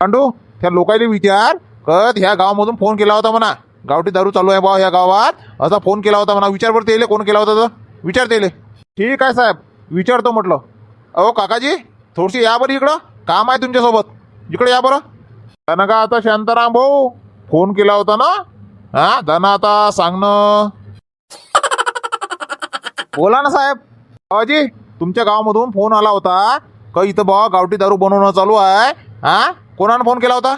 पांडू त्या लोकांनी विचार. कत ह्या गावामधून फोन केला होता म्हणा. गावठी दारू चालू आहे बा ह्या गावात. असा फोन केला होता म्हणा. विचार बरं त्याले. कोण केला होता तर विचार त्याले. ठीक आहे साहेब. विचारतो म्हटलं. अहो काकाजी थोडीशी या बरं इकडं. काम आहे तुमच्यासोबत. इकडे या बरं. त्यानं का आता शांताराम भाऊ फोन केला होता ना? हा धन आता सांगणं बोला ना साहेब. अजी तुमच्या गावामधून फोन आला होता. का इथं बा गावठी दारू बनवणं चालू आहे? हा? कोणानं फोन केला होता?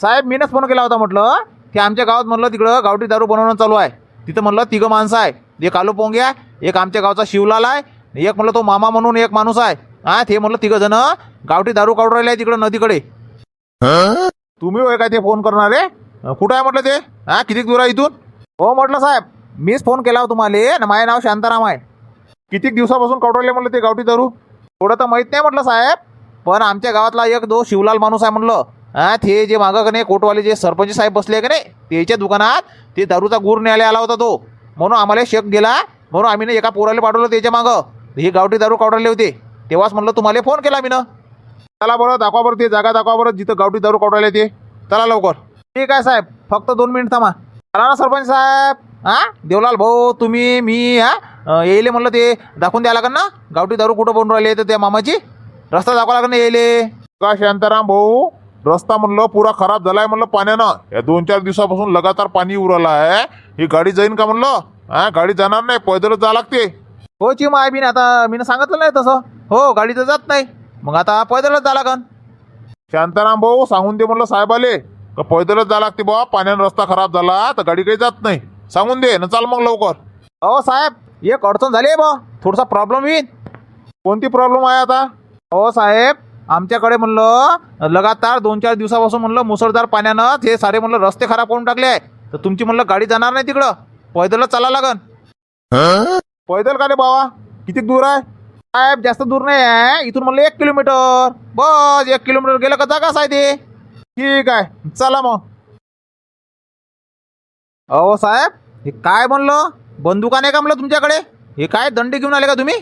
साहेब मीनच फोन केला होता म्हटलं. की आमच्या गावात म्हणलं तिकडं गावठी दारू बनवणं चालू आहे. तिथं म्हणलं तिघं माणसं आहे. एक आलू आहे एक आमच्या गावचा शिवलाल आहे एक म्हणलं तो मामा म्हणून एक माणूस आहे. हा ते म्हणलं तिघं जण गावठी दारू काढू राहिले आहे तिकडं नदीकडे. तुम्ही होय काय ते फोन करणारे कुठं आहे म्हटलं ते? हा किती दूर आहे इथून? हो म्हटलं साहेब मीच फोन केला होता तुम्हाला. ना माझे नाव शांताराम आहे. किती दिवसापासून काढवले म्हटलं ते गावठी दारू? थोडं तर माहीत नाही म्हटलं साहेब. पण आमच्या गावातला एक दो शिवलाल माणूस आहे म्हणलं. हा ते जे मागं का नाही कोटवाले जे सरपंच साहेब बसले का नाही त्याच्या दुकानात ते दारूचा गुर न्यायला आला होता तो. म्हणून आम्हाला शेक गेला म्हणून आम्ही ना एका पोराला पाठवलं त्याच्या मागं. हे गावठी दारू काढले होते. तेव्हाच म्हणलं तुम्हाला फोन केला मी ना चला बरं दाखवा बरं ते जागा दाखवा बरं जिथं गावठी दारू काढायला ते चला लवकर. ठीक आहे साहेब फक्त दोन मिनिट थांबा. चला ना सरपंच साहेब. हा देवलाल भाऊ तुम्ही मी हा येईले म्हणलं ते दाखवून द्या लागेल ना? गावठी दारू कुठं बनून राहिले तर त्या मामाची? रस्ता दाखवा लागेल यायले. का शांताराम भाऊ? रस्ता म्हणलं पुरा खराब झालाय म्हणलं पाण्यानं. या दोन चार दिवसापासून लगातार पाणी उरलं आहे ही गाडी जाईन का म्हणलं? हा गाडी जाणार नाही. पैदलच जावं लागते. हो ची माय बिन आता मी सांगितलं नाही तसं. हो गाडी तर जात नाही. मग आता पैदलच जा लागन. शांताराम भाऊ सांगून दे म्हणलं साहेब आले का पैदलच जा लागते बा. पाण्यानं रस्ता खराब झाला तर गाडी काही जात नाही. सांगून दे ना चाल मग लवकर. अहो साहेब एक अडचण झाली आहे बा. थोडासा प्रॉब्लेम येईल कोणती प्रॉब्लेम आहे आता? हो साहेब. आमच्याकडे म्हणलं लगातार दोन चार दिवसापासून म्हणलं मुसळधार पाण्यानं हे सारे म्हणलं रस्ते खराब करून टाकले आहे. तर तुमची म्हणलं गाडी जाणार नाही तिकडं. पैदलच चाला लागन. पैदल का रे बाबा? किती दूर आहे? साहेब जास्त दूर नाही आहे. इथून म्हणलं एक किलोमीटर. बस एक किलोमीटर गेलं का जागाच आहे ते ठीक आहे. चला मग. अहो साहेब हे काय म्हणलं? बंदुका नाही का म्हणलं तुमच्याकडे? हे काय दंडे घेऊन आले का तुम्ही?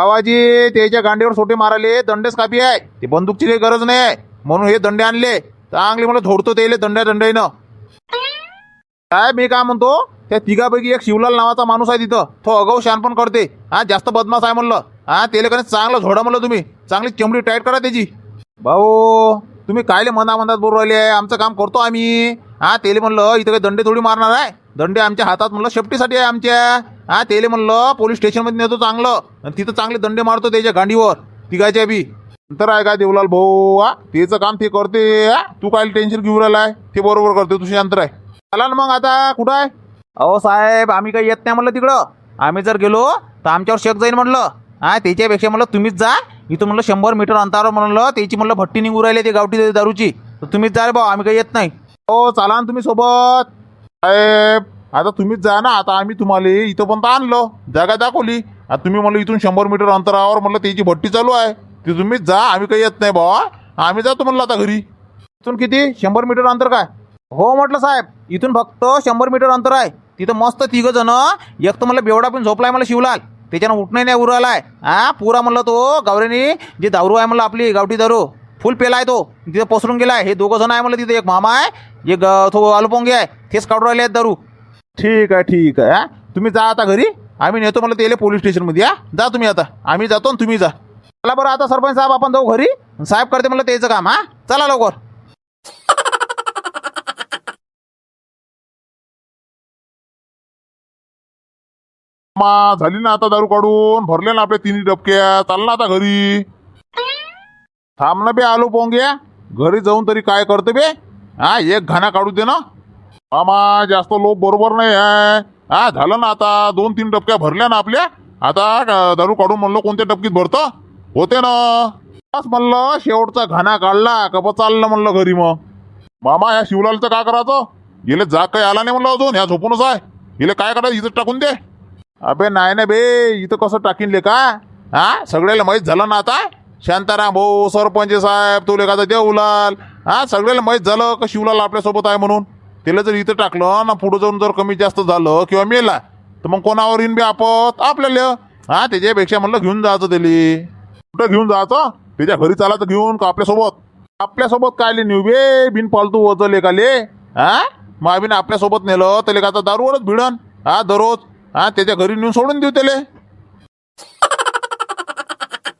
कावाजी त्याच्या गांडीवर सोटे मारायले. दंडेच कापी आहे. ते बंदूकची काही गरज नाही आहे. म्हणून हे दंडे आणले. चांगले म्हणलं झोडतो त्याले दंड्या दंड्यानं काय मी काय म्हणतो? त्या तिघापैकी एक शिवलाल नावाचा माणूस आहे तिथं. तो अगाऊ शानपण करते. हा जास्त बदमाश आहे म्हणलं. हा त्याला कधी चांगलं झोडा म्हणलं तुम्ही. चांगली चमडी टाईट करा त्याची. भाऊ तुम्ही कायले मना मनात बोलू राहिले? आमचं काम करतो आम्ही. हा तेले म्हणलं इथं काही दंडे थोडी मारणार आहे. दंडे आमच्या हातात म्हणलं शेफ्टीसाठी आहे आमच्या. हा तेले म्हणलं पोलीस स्टेशनमध्ये नेतो चांगलं. आणि तिथं चांगले दंडे मारतो त्याच्या गांडीवर तिघाच्या बी. नंतर आहे का देवलाल भाऊ? हा त्याचं काम ते करते. तू काय टेन्शन घेऊन राहिलाय? ते बरोबर करते तुझे अंतर आहे. चला ना मग आता कुठं आहे? अहो साहेब आम्ही काही येत नाही म्हणलं तिकडं. आम्ही जर गेलो तर आमच्यावर शेक जाईल म्हणलं. हा त्याच्यापेक्षा म्हणलं तुम्हीच जा. इथं म्हणलं शंभर मीटर अंतरावर म्हणलं त्याची म्हणलं भट्टी निघू राहिली ती गावठी दारूची. तर तुम्हीच जा रे भाऊ आम्ही काही येत नाही. हो चाला ना तुम्ही सोबत. साहेब आता तुम्हीच जा ना आता आम्ही तुम्हाला इथं पण आणलं जागा दाखवली. आता तुम्ही म्हणलं इथून शंभर मीटर अंतरावर म्हणलं त्याची भट्टी चालू आहे. ती तुम्हीच जा आम्ही काही येत नाही भावा. आम्ही जातो म्हणलं आता घरी. इथून किती? शंभर मीटर अंतर काय? हो म्हटलं साहेब इथून फक्त शंभर मीटर अंतर आहे. तिथं मस्त तिघं जण एक तर मला बेवडा पण झोपलाय मला शिवलाल. त्याच्यानं उठणं नाही उरालाय हा पुरा म्हणलं तो गावऱ्यानी जे दारू आहे म्हणलं आपली गावठी दारू. फुल पेला आहे तो. तिथं पसरून गेलाय. हे दोघं जण आहे म्हणलं तिथे. एक मामा आहे. एक तो आलुपोंगे आहे. तेच काढून राहिले आहेत दारू. ठीक आहे ठीक आहे. तुम्ही जा आता घरी. आम्ही नेतो म्हणलं त्याला पोलीस स्टेशनमध्ये. या जा तुम्ही आता. आम्ही जातो आणि तुम्ही जा. चला बरं आता सरपंच साहेब आपण जाऊ घरी. साहेब करते म्हणलं त्याचं काम हा? चला लवकर. मा झाली ना आता दारू काढून. भरले ना आपल्या तिन्ही डबक्या चाल ना आता घरी. थांब ना बे आलो पोंग्या घरी जाऊन तरी काय करते बे? हा एक घाणा काढू दे ना. मामा जास्त लोक बरोबर नाही आहे. हा झालं ना आता दोन तीन डबक्या भरल्या ना आपल्या. आता दारू काढून म्हणलं कोणत्या डबकीत भरतं? होते ना. बस म्हणलं शेवटचा घाणा काढला का बा चाललं म्हणलं घरी मग. मामा या शिवलालचं काय करायचं? गेले जाग काही आला नाही म्हणलं अजून. ह्या झोपूनच आहे. गेले काय करायचं? इथं टाकून दे. अबे नाही ना बे इथं कसं टाकीन ले का हा सगळ्याला माहीत झालं ना आता. शांताराम भाऊ सरपंच साहेब तुले का देवलाल हा सगळ्याला माहीत झालं का शिवलाल आपल्यासोबत आहे म्हणून? त्याला जर इथं टाकलं ना पुढं जाऊन जर कमी जास्त झालं किंवा मेला तर मग कोणावर येईन बी आपत? आपल्याला. हा त्याच्यापेक्षा म्हणलं घेऊन जायचं त्याला. कुठं घेऊन जायचं? त्याच्या घरी चालायचं तर घेऊन का आपल्यासोबत? आपल्यासोबत काय नेऊ बे? बिन पालतू वजले का ले? हा? मग आपल्यासोबत नेलं तर का दारूवरच भिडन? हा दररोज. हा त्याच्या घरी नेऊन सोडून देऊ त्याले.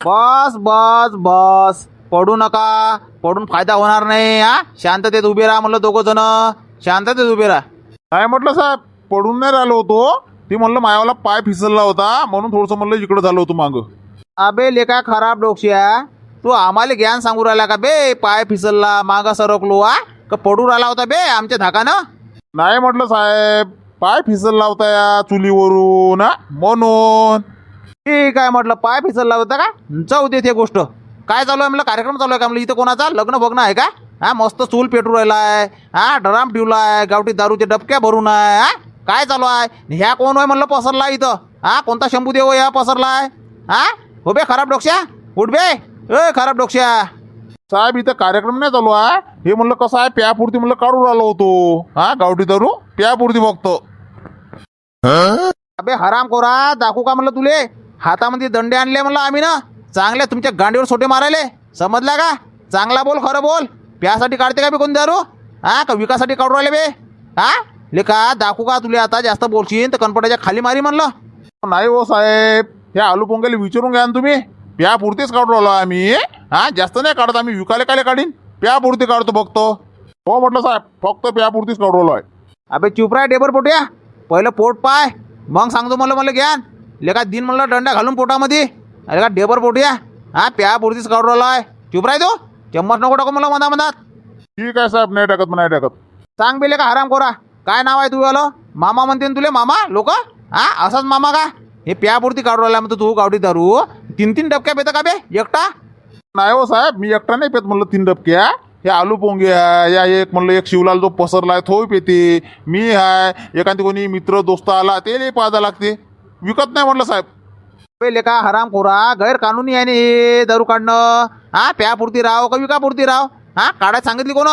बस बस बस. पडू नका. पडून फायदा होणार नाही हा? शांततेत उभे राहा म्हणलं दोघं जण. शांततेत उभे राहा. काय म्हटलं साहेब? पडून नाही राहिलो होतो. ती म्हणलं मायावाला पाय फिसलला होता. म्हणून थोडंसं म्हणलं इकडं झालो होतो मागं. अबे लेका खराब डोक्या तू आम्हाला ज्ञान सांगू राहिला का? बे पाय फिसलला मागा सरकलो हा? का पडू राहिला होता बे आमच्या धाकानं? नाही म्हटलं साहेब. पाय फिसलला होता या चुलीवरून म्हणून. ठीक आहे म्हटलं पाय फिसलला होता का? जाऊ दे ते गोष्ट. काय चालू आहे म्हणलं? कार्यक्रम चालू आहे का म्हणलं? इथं कोणाचा? लग्न बघणं आहे का? हा मस्त चूल पेटू राहिला आहे हा ड्राम ठेवला आहे गावठी दारूचे डबक्या भरून आहे. हा काय चालू आहे? ह्या कोण आहे म्हणलं पसरला इथं? हा कोणता शंभू देव ह्या पसरला आहे हा हो बे खराब डोक्या. उठ बे. ए खराब डोक्या. साहेब इथं कार्यक्रम नाही चालू आहे. हे म्हणलं कसं आहे? प्यापुरती म्हणलं काढून राहिलो होतो. हा गावठी दारू? प्यापुरती बघतो अबे हराम कोरा दाखवू का म्हणलं तुले? हातामध्ये दंडे आणले म्हणलं आम्ही ना. चांगल्या तुमच्या गांडीवर सोटे मारायले. समजला का? चांगला बोल खरं बोल. प्यासाठी काढते का बे कोण दारू? हा का विकासाठी काढू राहिले बे? हा? लेका दाखवू का तुले आता? जास्त बोलशील तर कनपटाच्या खाली मारी म्हणलं. नाही हो साहेब. हे आलू पोंगेला विचारून घ्या ना तुम्ही. प्यापुरतीच काढू राहिलो आम्ही. हा जास्त नाही काढत आम्ही. विकाले काले काढीन? प्यापुरती काढतो बघतो हो म्हटलं साहेब फक्त प्यापुरतीच काढू राहिलो आहे. अबे चुपराय डेबर पोट्या. पहिलं पोट पाय. मग सांगतो मला मला ज्ञान लेका दिन म्हणलं दंडा घालून पोटामध्ये? अरे का डेबर पोट्या हा प्या पुरतीच काढू राहिला आहे चुप राय तो चम्मच नको टाकू मला मधा मधात. ठीक आहे साहेब नाही टाकत नाही टाकत. सांग बेले का हराम कोरा काय नाव आहे तू आलं मामा म्हणते ना तुले मामा लोक? हा असाच मामा का? हे प्यापुरती काढू राहिला म्हणतो तू गावठी दारू. तीन तीन डबक्या पेता का बे? एकटा? नाही हो साहेब मी एकटा नाही पेत म्हणलं तीन डबक्या. हे आलू पोंगे आहे या एक म्हणलं एक शिवलाल जो पसरलाय तो पेते. मी आहे एखादी कोणी मित्र दोस्त आला ते पाजा लागते. विकत नाही म्हटलं साहेब. बे लेका हराम खोरा गैर कानूनी आहे ना हे दारू काढणं? हा प्यापुरती राव का विकापुरती राव? हा काढायला सांगितली कोण?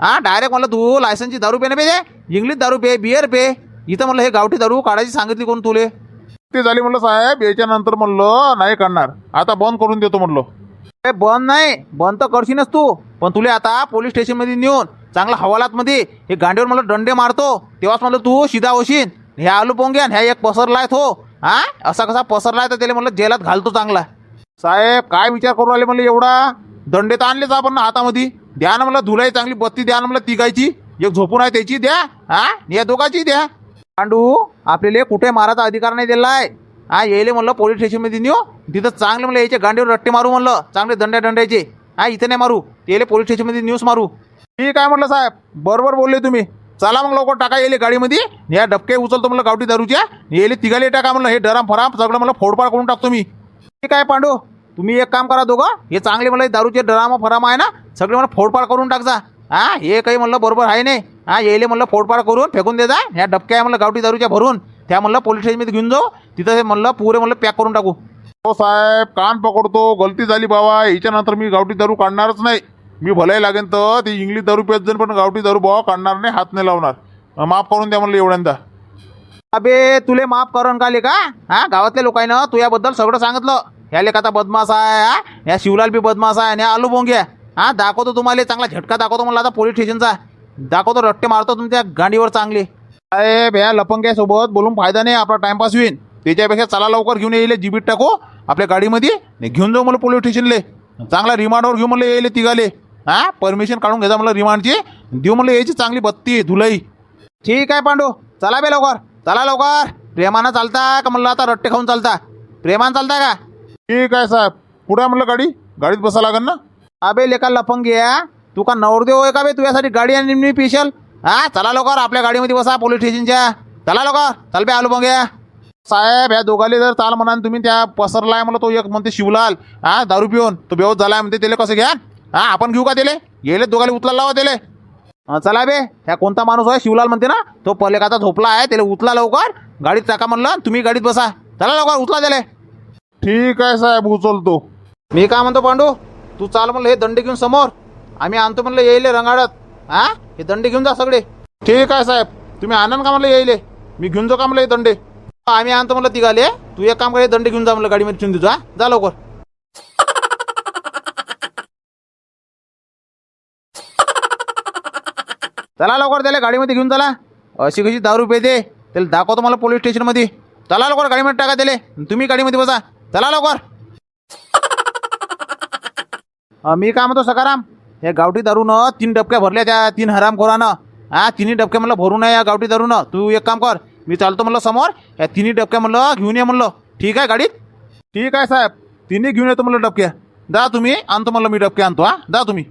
हा डायरेक्ट म्हणलं तू लायसनची दारू पे ना पे इंग्लिश दारू पे बिअर पे. इथं म्हणलं हे गावठी दारू काढायची सांगितली कोण तुले? ते झाली म्हणलं साहेब याच्यानंतर म्हणलं नाही काढणार आता बंद करून देतो म्हणलं. ए बंद नाही. बंद तर करशीलच तू. पण तुले आता पोलीस स्टेशनमध्ये नेऊन चांगला हवालातमध्ये हे गांडीवर मला दंडे मारतो. तेव्हाच म्हणलं तू शिदा होशील. हे आलू पोंग्यान ह्या एक पसरलाय तो हो. हा. असा कसा पसरलाय तर त्याला म्हणलं जेलात घालतो चांगला. साहेब काय विचार करू आले म्हणलं एवढा? दंडे तर आणलेच आपण ना हातामध्ये. द्या ना मला धुलाई चांगली बत्ती द्या ना मला तिघायची. एक झोपून आहे त्याची द्या. हा? या दोघाची द्या. पांडू आपल्याला कुठे मारायचा अधिकार नाही दिलाय. हा येले म्हणलं पोलीस स्टेशनमध्ये नेऊ. तिथं चांगले म्हणलं याच्या गांडीवर रट्टे मारू म्हणलं. चांगले दंड्या दंड्याचे. हा इथं नाही मारू. तेले पोलीस स्टेशनमध्ये न्यूज मारू. ठीक आहे म्हटलं साहेब. बरोबर बोलले तुम्ही. चला मग लवकर टाका येले गाडीमध्ये. या डबके उचलतो म्हणलं गावठी दारूच्या येले तिघाले टाका म्हणलं हे डराम फराम सगळं म्हणलं फोडपाड करून टाकतो मी. ठीक आहे पांडू तुम्ही एक काम करा दोघं हे चांगले म्हणलं दारूचे डराम फराम आहे ना सगळे म्हणलं फोडपाड करून टाकजा हा हे काही म्हणलं बरोबर आहे नाही. हा येले म्हणलं फोडपाड करून फेकून देजा ह्या डबक्या आहे म्हणलं गावठी दारूच्या भरून. त्या म्हणलं पोलीस स्टेशनमध्ये घेऊन जाऊ. तिथं हे म्हणलं पुरे म्हणलं पॅक करून टाकू. हो साहेब कान पकडतो गलती झाली बाबा. याच्यानंतर मी गावठी दारू काढणारच नाही. मी भलाही लागेन तर ती इंग्लिश दारू पेत जाईन पण गावठी दारू बाबा काढणार नाही हात नाही लावणार माफ करून द्या म्हणलं एवढ्यांदा. अबे तुले माफ करण का ले का हा गावातल्या लोकांना तू याबद्दल सगळं सांगितलं. ह्या लेखाचा बदमाश आहे हा. या शिवलाल बी बदमाश आहे आणि आलू बोंग्या हा दाखवतो तुम्हाला चांगला झटका दाखवतो मला आता पोलीस स्टेशनचा दाखवतो रट्टे मारतो तुमच्या गांडीवर चांगले. साहेब ह्या लपंग्यासोबत बोलून फायदा नाही आपला टाइमपास होईल त्याच्यापेक्षा चला लवकर घेऊन येईल जीबीत टाकू आपल्या गाडीमध्ये आणि घेऊन जाऊ मला पोलीस स्टेशनले चांगला रिमांडवर घेऊ म्हणलं येईल तिघाले. हा? परमिशन काढून घ्यायचा म्हणलं रिमांडची देऊ म्हणलं यायची चांगली बत्ती धुलाई. ठीक आहे पांडू. चला बे लवकर. चला लवकर. प्रेमानं चालता का म्हणलं आता रट्टे खाऊन चालता? प्रेमानं चालता का? ठीक आहे साहेब. पुढे म्हणलं गाडी? गाडीत बसा लागेल ना? अबे लेका लफंग्या तू का नवरदेव आहे का बे? तुझ्यासाठी गाडी आणि मी स्पेशल हा? चला लवकर. आपल्या गाडीमध्ये बसा पोलीस स्टेशनच्या चला लवकर. चल बे आलू बंग्या साहेब ह्या दोघाले जर चाल म्हणा तुम्ही त्या पसरलाय मला तो एक म्हणते शिवलाल. हा? दारू पिऊन. तो बेहोश झालाय म्हणते त्याला कसं घ्या हा आपण घेऊ का त्याले? गेले दोघाले उचला लावा त्याले. अं, चला बे. ह्या कोणता माणूस आहे? शिवलाल म्हणते ना. तो पलेकाचा झोपला आहे त्याला उचला लवकर. गाडीत टाका म्हणलं तुम्ही गाडीत बसा. चला लवकर उचला त्याला. ठीक आहे साहेब उचलतो. मी काय म्हणतो पांडू? तू चाल म्हणलं हे दंडे घेऊन समोर. आम्ही आणतो म्हणलं येईल रंगाडत. हा? हे दंडे घेऊन जा सगळे. ठीक आहे साहेब. तुम्ही आनंद का म्हणलं येईल? मी घेऊन जाऊ का म्हणलं हे दंडे? आम्ही आणतो म्हणलं तिघाले. तू एक काम कर दंडे घेऊन जा म्हणलं गाडीमध्ये ठेवून देतो हा. जा लवकर. चला लवकर त्याला गाडीमध्ये घेऊन चला. अशी कशी दारू रुपये त्याला दाखवतो मला पोलीस स्टेशनमध्ये चला लवकर गाडीमध्ये टाका त्याले. तुम्ही गाडीमध्ये बसा. चला लवकर. मी काय म्हणतो सकाराम हे गावठी दारूनं तीन डबक्या भरल्या त्या तीन हरामखोरानं. हा तिन्ही डबक्या म्हणलं भरून या गावठी दारूनं. तू एक काम कर. मी चालतो म्हणलं समोर. या तिन्ही डबक्या म्हणलं घेऊन ये म्हणलं. ठीक आहे गाडीत? ठीक आहे साहेब. तिन्ही घेऊन येतो म्हणलं डबक्या. जा तुम्ही आणतो म्हणलं मी डबक्या आणतो हा. जा तुम्ही.